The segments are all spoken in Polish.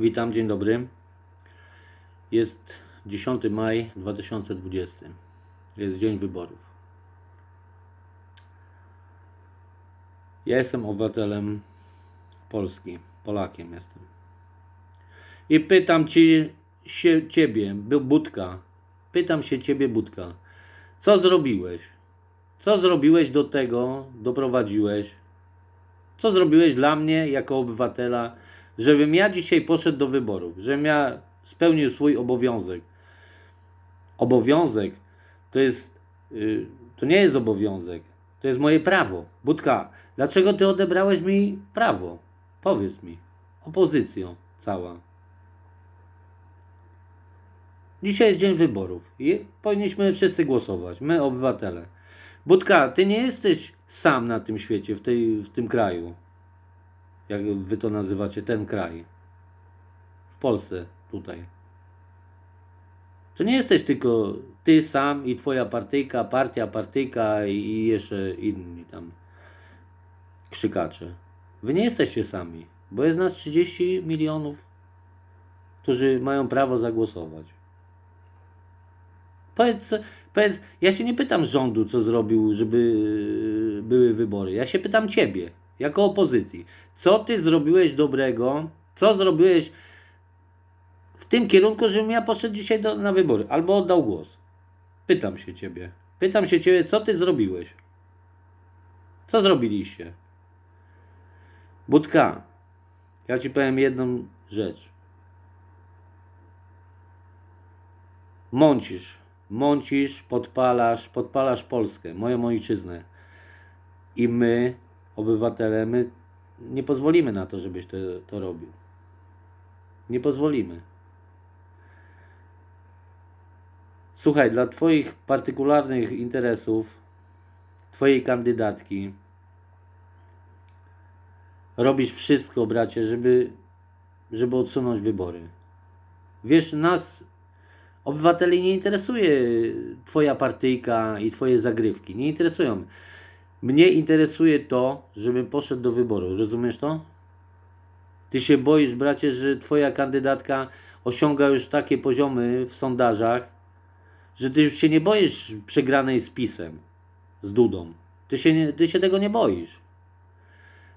Witam, dzień dobry. Jest 10 maj 2020. Jest dzień wyborów. Ja jestem obywatelem Polski, Polakiem jestem. I pytam ci, się ciebie, Bu- Budka, pytam się ciebie, Budka, co zrobiłeś? Co zrobiłeś do tego, doprowadziłeś? Co zrobiłeś dla mnie jako obywatela, żebym ja dzisiaj poszedł do wyborów, żebym ja spełnił swój obowiązek. Obowiązek to jest, y, to nie jest obowiązek, to jest moje prawo. Budka, dlaczego ty odebrałeś mi prawo? Powiedz mi, opozycją cała. Dzisiaj jest dzień wyborów i powinniśmy wszyscy głosować, my obywatele. Budka, ty nie jesteś sam na tym świecie, w, tej, w tym kraju. Jak wy to nazywacie, ten kraj. W Polsce, tutaj. To nie jesteś tylko ty sam i twoja partyjka, partia, partyjka i jeszcze inni tam krzykacze. Wy nie jesteście sami, bo jest nas 30 milionów, którzy mają prawo zagłosować. Powiedz, powiedz, ja się nie pytam rządu, co zrobił, żeby były wybory. Ja się pytam ciebie, jako opozycji. Co ty zrobiłeś dobrego? Co zrobiłeś w tym kierunku, żebym ja poszedł dzisiaj do, na wybory albo oddał głos? Pytam się ciebie. Pytam się ciebie, co ty zrobiłeś? Co zrobiliście? Budka, ja ci powiem jedną rzecz. Mącisz, mącisz, podpalasz, podpalasz Polskę, moją ojczyznę. I my, obywatele, my nie pozwolimy na to, żebyś to, to robił. Nie pozwolimy. Słuchaj, dla Twoich partykularnych interesów, Twojej kandydatki, robisz wszystko, bracie, żeby, żeby odsunąć wybory. Wiesz, nas, obywateli, nie interesuje Twoja partyjka i Twoje zagrywki. Nie interesują. Mnie interesuje to, żebym poszedł do wyboru. Rozumiesz to? Ty się boisz, bracie, że Twoja kandydatka osiąga już takie poziomy w sondażach, że Ty już się nie boisz przegranej z PiSem, z Dudą. Ty się, nie, ty się tego nie boisz.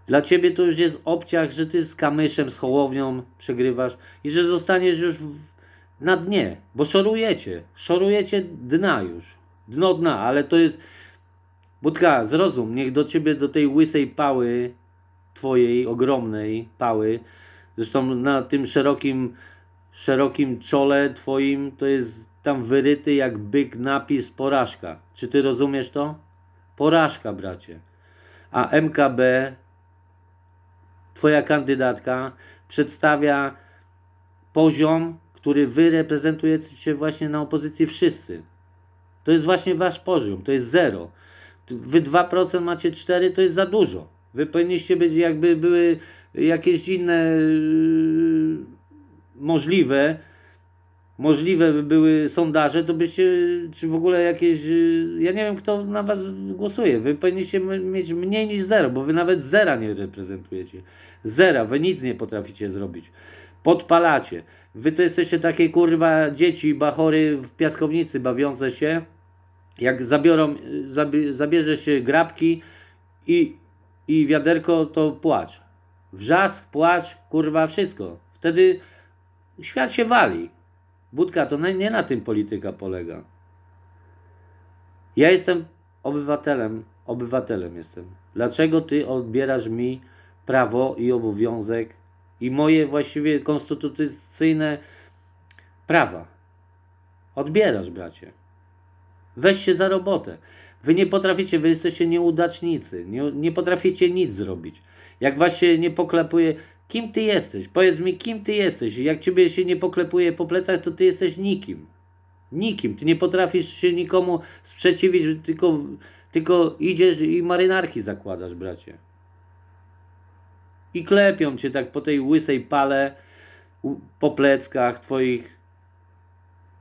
Dla Ciebie to już jest obciach, że Ty z Kamyszem, z Hołownią przegrywasz i że zostaniesz już w, na dnie, bo szorujecie. Szorujecie dna już. Dno dna, ale to jest... Budka, zrozum, niech do Ciebie, do tej łysej pały, Twojej ogromnej pały, zresztą na tym szerokim, szerokim czole Twoim, to jest tam wyryty jak byk napis porażka. Czy Ty rozumiesz to? Porażka, bracie. A MKB, Twoja kandydatka, przedstawia poziom, który Wy reprezentujecie właśnie na opozycji wszyscy. To jest właśnie Wasz poziom, to jest zero. Wy 2% macie 4, to jest za dużo. Wy powinniście być, jakby były jakieś inne yy, możliwe, możliwe by były sondaże, to byście, czy w ogóle jakieś, yy, ja nie wiem kto na was głosuje. Wy powinniście mieć mniej niż zero, bo wy nawet zera nie reprezentujecie. Zera, wy nic nie potraficie zrobić. Podpalacie. Wy to jesteście takie kurwa dzieci, bachory w piaskownicy bawiące się. Jak zabiorą, zabie, zabierze się grabki i, i wiaderko, to płacz. Wrzask, płacz, kurwa, wszystko. Wtedy świat się wali. Budka, to nie na tym polityka polega. Ja jestem obywatelem, obywatelem jestem. Dlaczego ty odbierasz mi prawo i obowiązek i moje właściwie konstytucyjne prawa? Odbierasz, bracie. Weź się za robotę. Wy nie potraficie, wy jesteście nieudacznicy. Nie, nie potraficie nic zrobić. Jak was się nie poklepuje, kim ty jesteś? Powiedz mi, kim ty jesteś? Jak ciebie się nie poklepuje po plecach, to ty jesteś nikim. Nikim. Ty nie potrafisz się nikomu sprzeciwić, tylko, tylko idziesz i marynarki zakładasz, bracie. I klepią cię tak po tej łysej pale, po pleckach twoich,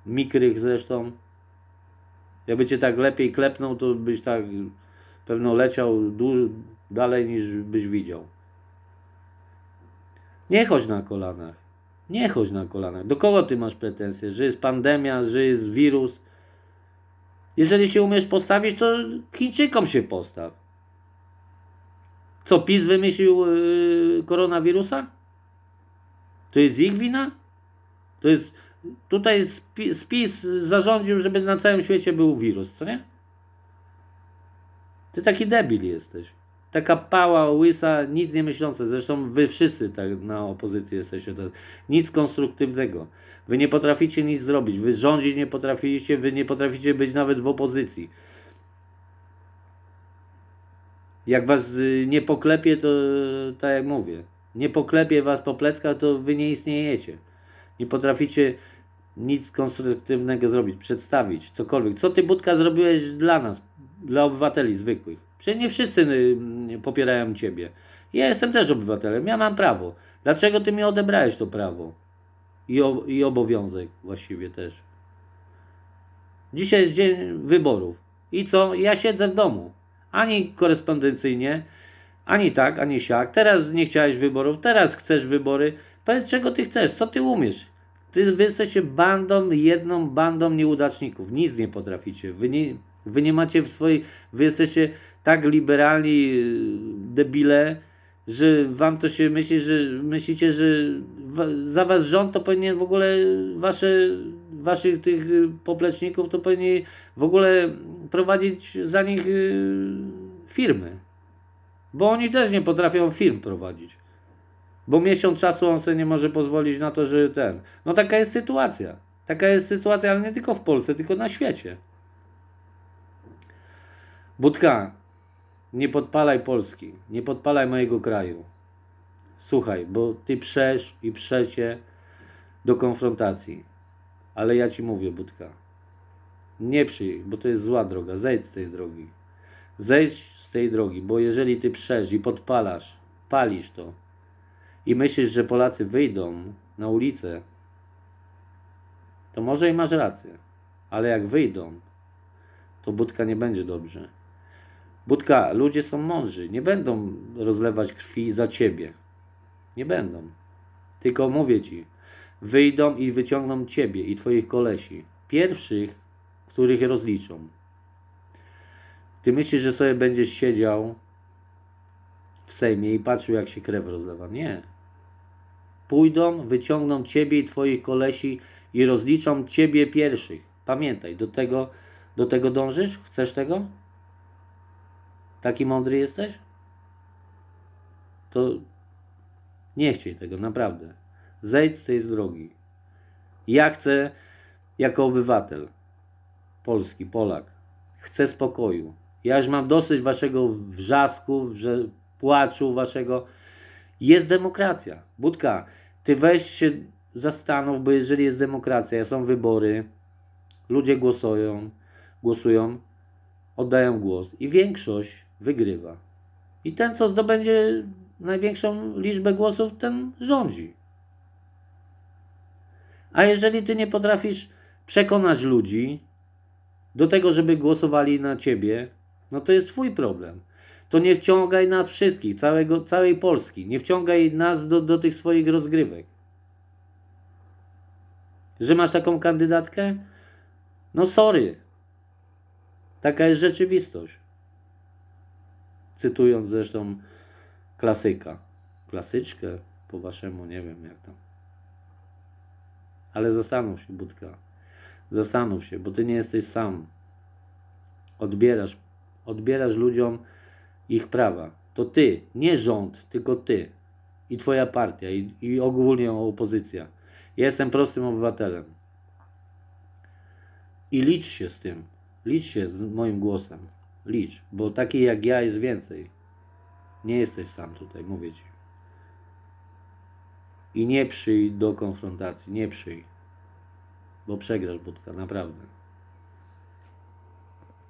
mikrych zresztą. Jakby cię tak lepiej klepnął, to byś tak pewno leciał dalej niż byś widział. Nie chodź na kolanach. Nie chodź na kolanach. Do kogo ty masz pretensje? Że jest pandemia, że jest wirus? Jeżeli się umiesz postawić, to Chińczykom się postaw. Co, PiS wymyślił yy, koronawirusa? To jest ich wina? To jest. Tutaj spi- spis zarządził, żeby na całym świecie był wirus, co nie? Ty taki debil jesteś. Taka pała, łysa, nic nie myśląca. Zresztą wy wszyscy tak na opozycji jesteście. Nic konstruktywnego. Wy nie potraficie nic zrobić. Wy rządzić nie potrafiliście, wy nie potraficie być nawet w opozycji. Jak was y, nie poklepie, to tak jak mówię, nie poklepie was po pleckach, to wy nie istniejecie. Nie potraficie nic konstruktywnego zrobić, przedstawić, cokolwiek. Co ty, Budka, zrobiłeś dla nas, dla obywateli zwykłych? Przecież nie wszyscy y, popierają ciebie. Ja jestem też obywatelem, ja mam prawo. Dlaczego ty mi odebrałeś to prawo? I, o, I obowiązek właściwie też. Dzisiaj jest dzień wyborów. I co? Ja siedzę w domu. Ani korespondencyjnie, ani tak, ani siak. Teraz nie chciałeś wyborów, teraz chcesz wybory. Powiedz, czego ty chcesz, co ty umiesz. Ty, wy jesteście bandą, jedną bandą nieudaczników. Nic nie potraficie. Wy nie, wy nie macie w swojej... Wy jesteście tak liberalni yy, debile, że wam to się myśli, że myślicie, że za was rząd to powinien w ogóle wasze, waszych tych y, popleczników to powinien w ogóle prowadzić za nich y, firmy. Bo oni też nie potrafią firm prowadzić. Bo miesiąc czasu on sobie nie może pozwolić na to, że ten. No taka jest sytuacja. Taka jest sytuacja, ale nie tylko w Polsce, tylko na świecie. Budka, nie podpalaj Polski, nie podpalaj mojego kraju. Słuchaj, bo ty przesz i przecie do konfrontacji. Ale ja ci mówię, Budka, nie przyjdź, bo to jest zła droga, zejdź z tej drogi. Zejdź z tej drogi, bo jeżeli ty przesz i podpalasz, palisz to i myślisz, że Polacy wyjdą na ulicę, to może i masz rację. Ale jak wyjdą, to Budka nie będzie dobrze. Budka, ludzie są mądrzy, nie będą rozlewać krwi za ciebie. Nie będą. Tylko mówię ci, wyjdą i wyciągną ciebie i twoich kolesi. Pierwszych, których rozliczą. Ty myślisz, że sobie będziesz siedział w Sejmie i patrzył, jak się krew rozlewa. Nie. Pójdą, wyciągną ciebie i twoich kolesi i rozliczą ciebie pierwszych. Pamiętaj, do tego, do tego dążysz? Chcesz tego? Taki mądry jesteś? To nie chciej tego, naprawdę. Zejdź z tej drogi. Ja chcę, jako obywatel Polski, Polak, chcę spokoju. Ja już mam dosyć waszego wrzasku, że płaczu waszego. Jest demokracja. Budka, ty weź się zastanów, bo jeżeli jest demokracja, są wybory, ludzie głosują, głosują, oddają głos i większość wygrywa. I ten, co zdobędzie największą liczbę głosów, ten rządzi. A jeżeli ty nie potrafisz przekonać ludzi do tego, żeby głosowali na ciebie, no to jest twój problem. To nie wciągaj nas wszystkich, całego, całej Polski. Nie wciągaj nas do, do tych swoich rozgrywek. Że masz taką kandydatkę? No sorry. Taka jest rzeczywistość. Cytując zresztą klasyka. Klasyczkę po waszemu, nie wiem jak tam. Ale zastanów się, Budka. Zastanów się, bo ty nie jesteś sam. Odbierasz, odbierasz ludziom ich prawa. To ty, nie rząd, tylko ty. I twoja partia, i, i ogólnie opozycja. Ja jestem prostym obywatelem. I licz się z tym. Licz się z moim głosem. Licz, bo takich jak ja jest więcej. Nie jesteś sam tutaj, mówię ci. I nie przyjdź do konfrontacji, nie przyjdź. Bo przegrasz, Budka, naprawdę.